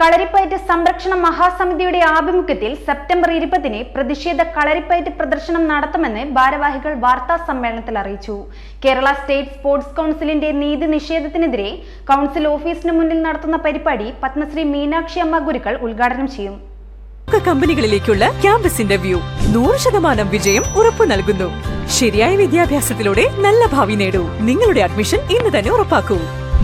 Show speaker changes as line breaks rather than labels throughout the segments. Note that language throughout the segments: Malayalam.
കളരിപ്പയറ്റ് സംരക്ഷണ മഹാസമിതിയുടെ ആഭിമുഖ്യത്തിൽ സെപ്റ്റംബർ ഇരുപതിന് പ്രതിഷേധ കളരിപ്പയറ്റ് പ്രദർശനം നടത്തുമെന്ന് ഭാരവാഹികൾ വാർത്താ സമ്മേളനത്തിൽ അറിയിച്ചു. കേരള സ്റ്റേറ്റ് സ്പോർട്സ് കൗൺസിലിന്റെ നീതി നിഷേധത്തിനെതിരെ കൗൺസിൽ ഓഫീസിന് മുന്നിൽ നടത്തുന്ന പരിപാടി പത്മശ്രീ മീനാക്ഷി അമ്മ ഗുരുക്കൾ ഉദ്ഘാടനം ചെയ്യും.
കമ്പനികളിലേക്കുള്ള ക്യാമ്പസ് ഇന്റർവ്യൂ നൂറ് ശതമാനം വിജയം ഉറപ്പു നൽകുന്നു. ശരിയായ വിദ്യാഭ്യാസത്തിലൂടെ നല്ല ഭാവി നേടൂ. നിങ്ങളുടെ അഡ്മിഷൻ ഇന്ന് തന്നെ ഉറപ്പാക്കൂ.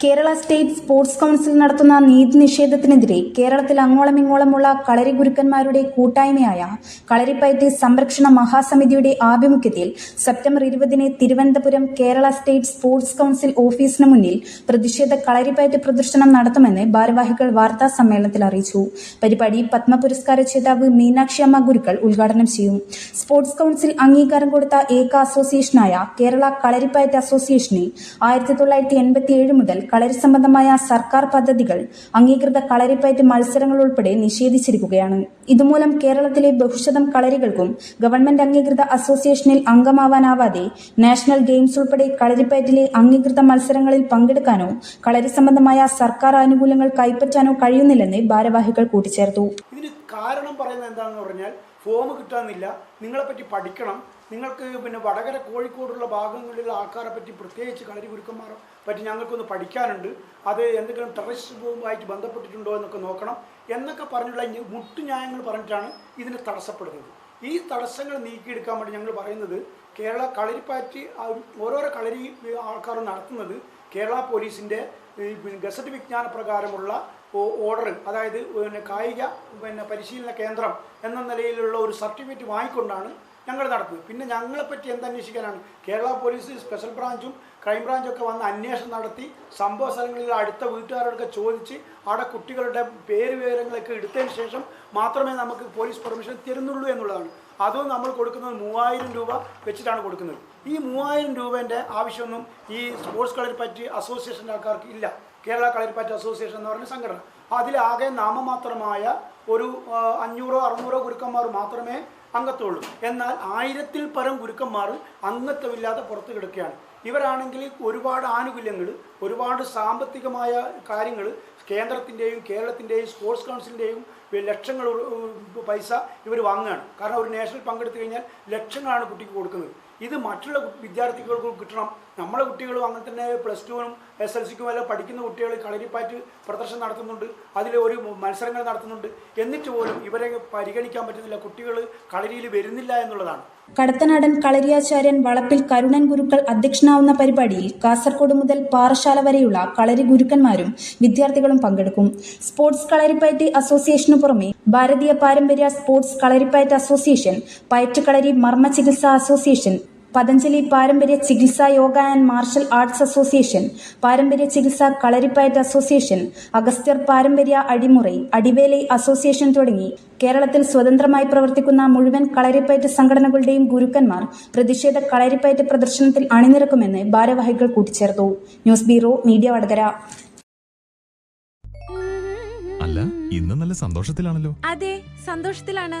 Kerala state sports council നടത്തുന്ന നീതി നിഷേധത്തിനെതിരെ കേരളത്തിൽ അങ്ങോളം ഇങ്ങോളമുള്ള കളരി ഗുരുക്കന്മാരുടെ കൂട്ടായ്മയായ കളരിപ്പയറ്റ് സംരക്ഷണ മഹാസമിതിയുടെ ആഭിമുഖ്യത്തിൽ സെപ്റ്റംബർ ഇരുപതിന് Thiruvananthapuram Kerala state sports council ഓഫീസിന് മുന്നിൽ പ്രതിഷേധ കളരിപ്പയറ്റ് പ്രദർശനം നടത്തുമെന്ന് ഭാരവാഹികൾ വാർത്താ സമ്മേളനത്തിൽ അറിയിച്ചു. പരിപാടി പത്മ പുരസ്കാര ജേതാവ് മീനാക്ഷി അമ്മ ഗുരുക്കൾ ഉദ്ഘാടനം ചെയ്യും. സ്പോർട്സ് കൗൺസിൽ അംഗീകാരം കൊടുത്ത ഏക അസോസിയേഷനായ കേരള കളരിപ്പയറ്റ് അസോസിയേഷനെ ആയിരത്തി തൊള്ളായിരത്തി എൺപത്തിയേഴ് മുതൽ കളരി സംബന്ധമായ സർക്കാർ പദ്ധതികൾ അംഗീകൃത കളരിപ്പയറ്റ് മത്സരങ്ങൾ ഉൾപ്പെടെ നിഷേധിച്ചിരിക്കുകയാണ്. ഇതുമൂലം കേരളത്തിലെ ബഹുശതം കളരികൾക്കും ഗവൺമെന്റ് അംഗീകൃത അസോസിയേഷനിൽ അംഗമാവാനാവാതെ നാഷണൽ ഗെയിംസ് ഉൾപ്പെടെ കളരിപ്പയറ്റിലെ അംഗീകൃത മത്സരങ്ങളിൽ പങ്കെടുക്കാനോ കളരി സംബന്ധമായ സർക്കാർ ആനുകൂല്യങ്ങൾ കൈപ്പറ്റാനോ കഴിയുന്നില്ലെന്ന് ഭാരവാഹികൾ കൂട്ടിച്ചേർത്തു.
ഇതിന് കാരണം പറയുന്നത് എന്താണെന്ന് പറഞ്ഞാൽ ഫോം കിട്ടാനില്ല. നിങ്ങളെപ്പറ്റി പഠിക്കണം. നിങ്ങൾക്ക് പിന്നെ വടകര കോഴിക്കോടുള്ള ഭാഗങ്ങളിലുള്ള ആൾക്കാരെ പറ്റി പ്രത്യേകിച്ച് കളരി ഗുരുക്കന്മാരെ പറ്റി ഞങ്ങൾക്കൊന്ന് പഠിക്കാനുണ്ട്. അത് എന്തെങ്കിലും ടെററിസ്റ്റുമായിട്ട് ബന്ധപ്പെട്ടിട്ടുണ്ടോ എന്നൊക്കെ നോക്കണം. എന്നൊക്കെ പറഞ്ഞുള്ള മുട്ടുന്യായങ്ങൾ പറഞ്ഞിട്ടാണ് ഇതിന് തടസ്സപ്പെടുന്നത്. ഈ തടസ്സങ്ങൾ നീക്കിയെടുക്കാൻ വേണ്ടി ഞങ്ങൾ പറയുന്നത് കേരള കളരിപ്പാറ്റ് ഓരോരോ കളരി ആൾക്കാർ നടത്തുന്നത് കേരള പോലീസിന്റെ ഗസറ്റ് വിജ്ഞാന പ്രകാരമുള്ള ഓർഡർ അതായത് പിന്നെ കായിക പിന്നെ പരിശീലന കേന്ദ്രം എന്ന നിലയിലുള്ള ഒരു സർട്ടിഫിക്കറ്റ് വാങ്ങിക്കൊണ്ടാണ് ഞങ്ങൾ നടത്തുന്നത് പിന്നെ ഞങ്ങളെപ്പറ്റി എന്തന്വേഷിക്കാനാണ് കേരള പോലീസ് സ്പെഷ്യൽ ബ്രാഞ്ചും ക്രൈം ബ്രാഞ്ചും ഒക്കെ വന്ന് അന്വേഷണം നടത്തി സംഭവ സ്ഥലങ്ങളിൽ അടുത്ത വീട്ടുകാരോടൊക്കെ ചോദിച്ച് അവിടെ കുട്ടികളുടെ പേര് വിവരങ്ങളൊക്കെ എടുത്തതിന് ശേഷം മാത്രമേ നമുക്ക് പോലീസ് പെർമിഷൻ തരുന്നുള്ളൂ എന്നുള്ളതാണ്. അതും നമ്മൾ കൊടുക്കുന്നത് മൂവായിരം രൂപ വെച്ചിട്ടാണ് കൊടുക്കുന്നത്. ഈ മൂവായിരം രൂപേന്റെ ആവശ്യമൊന്നും ഈ സ്പോർട്സ് കളരിപ്പറ്റി അസോസിയേഷന്റെ ആൾക്കാർക്ക് ഇല്ല. കേരള കളരിപ്പറ്റ് അസോസിയേഷൻ എന്ന് പറയുന്ന സംഘടന. അതിലാകെ നാമമാത്രമായ ഒരു അഞ്ഞൂറോ അറുന്നൂറോ ഗുരുക്കന്മാർ മാത്രമേ അംഗത്തുള്ളൂ എന്നാൽ ആയിരത്തിൽ പരം ഗുരുക്കന്മാർ അംഗത്വമില്ലാതെ പുറത്ത് കിടക്കുകയാണ്. ഇവരാണെങ്കിൽ ഒരുപാട് ആനുകൂല്യങ്ങൾ ഒരുപാട് സാമ്പത്തികമായ കാര്യങ്ങൾ കേന്ദ്രത്തിന്റെയും കേരളത്തിന്റെയും സ്പോർട്സ് കൗൺസിലിന്റെയും ലക്ഷങ്ങൾ പൈസ ഇവർ വാങ്ങുകയാണ്. കാരണം ഒരു നാഷണൽ പങ്കെടുത്തു കഴിഞ്ഞാൽ ലക്ഷങ്ങളാണ് കുട്ടിക്ക് കൊടുക്കുന്നത്. ഇത് മറ്റുള്ള വിദ്യാർത്ഥികൾക്കും കിട്ടണം. നമ്മളെ കുട്ടികളും അങ്ങനെ തന്നെ പ്ലസ് ടുവിനും എസ് എൽ സിക്കും എല്ലാം പഠിക്കുന്ന കുട്ടികൾ കളരിപ്പാറ്റ് പ്രദർശനം നടത്തുന്നുണ്ട്. അതിൽ ഒരു മത്സരങ്ങൾ നടത്തുന്നുണ്ട്. എന്നിട്ട് പോലും ഇവരെ പരിഗണിക്കാൻ പറ്റുന്നില്ല. കുട്ടികൾ കളരിയിൽ വരുന്നില്ല എന്നുള്ളതാണ്.
കടത്തനാടൻ കളരിയാചാര്യൻ വളപ്പിൽ കരുണൻ ഗുരുക്കൾ അധ്യക്ഷനാവുന്ന പരിപാടിയിൽ കാസർഗോഡ് മുതൽ പാറശാല വരെയുള്ള കളരി ഗുരുക്കന്മാരും വിദ്യാർത്ഥികളും പങ്കെടുക്കും. സ്പോർട്സ് കളരിപ്പയറ്റ് അസോസിയേഷനു പുറമെ ഭാരതീയ പാരമ്പര്യ സ്പോർട്സ് കളരിപ്പയറ്റ് അസോസിയേഷൻ പയറ്റ് കളരി മർമ്മ ചികിത്സാ അസോസിയേഷൻ പതഞ്ജലി പാരമ്പര്യ ചികിത്സാ yoga and martial arts association പാരമ്പര്യ ചികിത്സാ കളരിപ്പയറ്റ് അസോസിയേഷൻ അഗസ്ത്യർ പാരമ്പര്യ അടിമുറി അടിവേലി അസോസിയേഷൻ തുടങ്ങി കേരളത്തിൽ സ്വതന്ത്രമായി പ്രവർത്തിക്കുന്ന മുഴുവൻ കളരിപ്പയറ്റ് സംഘടനകളുടെയും ഗുരുക്കന്മാർ പ്രതിഷേധ കളരിപ്പയറ്റ് പ്രദർശനത്തിൽ അണിനിരക്കുമെന്ന് ഭാരവാഹികൾ കൂട്ടിച്ചേർത്തു. News bureau media Vatakara.
അല്ല ഇന്ന് നല്ല സന്തോഷത്തിലാണല്ലോ.
അതെ സന്തോഷത്തിലാണ്.